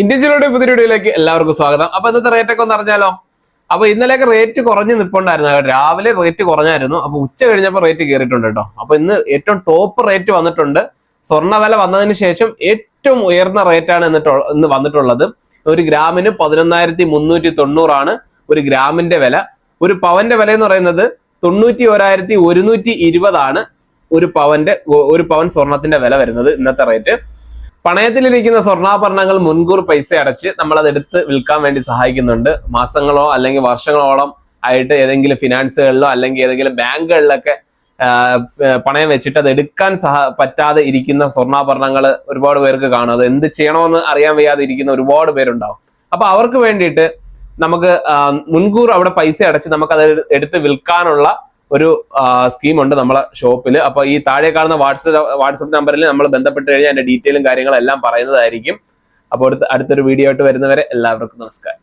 Indian പുതിയ വീഡിയോയിലേക്ക് എല്ലാവർക്കും സ്വാഗതം. അപ്പൊ ഇന്നത്തെ റേറ്റ് ഒക്കെ ഒന്ന് അറിഞ്ഞാലോ? അപ്പൊ ഇന്നലെയൊക്കെ റേറ്റ് കുറഞ്ഞ് നിൽപ്പുണ്ടായിരുന്നു രാവിലെ റേറ്റ് കുറഞ്ഞായിരുന്നു. അപ്പൊ ഉച്ച കഴിഞ്ഞപ്പോൾ റേറ്റ് കയറിയിട്ടുണ്ട് കേട്ടോ. അപ്പൊ ഇന്ന് ഏറ്റവും ടോപ്പ് റേറ്റ് വന്നിട്ടുണ്ട്. സ്വർണ വില വന്നതിന് ശേഷം ഏറ്റവും ഉയർന്ന റേറ്റാണ് എന്നിട്ട് ഇന്ന് വന്നിട്ടുള്ളത്. ഒരു ഗ്രാമിന് പതിനൊന്നായിരത്തി മുന്നൂറ്റി തൊണ്ണൂറാണ് ഒരു ഗ്രാമിന്റെ വില. ഒരു പവന്റെ വില എന്ന് പറയുന്നത് തൊണ്ണൂറ്റി ഒരായിരത്തി ഒരുന്നൂറ്റി ഇരുപതാണ് ഒരു പവന്റെ ഒരു പവൻ സ്വർണത്തിന്റെ വില വരുന്നത് ഇന്നത്തെ റേറ്റ് പണയത്തിലിരിക്കുന്ന സ്വർണാഭരണങ്ങൾ മുൻകൂർ പൈസ അടച്ച് നമ്മൾ അത് എടുത്ത് വിൽക്കാൻ വേണ്ടി സഹായിക്കുന്നുണ്ട്. മാസങ്ങളോ അല്ലെങ്കിൽ വർഷങ്ങളോളം ആയിട്ട് ഏതെങ്കിലും ഫിനാൻസുകളിലോ അല്ലെങ്കിൽ ഏതെങ്കിലും ബാങ്കുകളിലൊക്കെ പണയം വെച്ചിട്ട് അത് എടുക്കാൻ സഹ പറ്റാതെ ഇരിക്കുന്ന സ്വർണാഭരണങ്ങൾ ഒരുപാട് പേർക്ക് കാണും. അത് എന്ത് ചെയ്യണമെന്ന് അറിയാൻ വയ്യാതെ ഇരിക്കുന്ന ഒരുപാട് പേരുണ്ടാവും. അപ്പൊ അവർക്ക് വേണ്ടിയിട്ട് നമുക്ക് മുൻകൂർ അവിടെ പൈസ അടച്ച് നമുക്ക് അത് എടുത്ത് വിൽക്കാനുള്ള ഒരു സ്കീം ഉണ്ട് നമ്മളെ ഷോപ്പിൽ അപ്പൊ ഈ താഴെ കാണുന്ന വാട്സ്ആപ്പ് വാട്സപ്പ് നമ്പറിൽ നമ്മൾ ബന്ധപ്പെട്ട് കഴിഞ്ഞാൽ അതിന്റെ ഡീറ്റെയിലും കാര്യങ്ങളെല്ലാം പറയുന്നതായിരിക്കും. അപ്പോൾ അടുത്ത അടുത്തൊരു വീഡിയോ ആയിട്ട് വരുന്നവരെ എല്ലാവർക്കും നമസ്കാരം.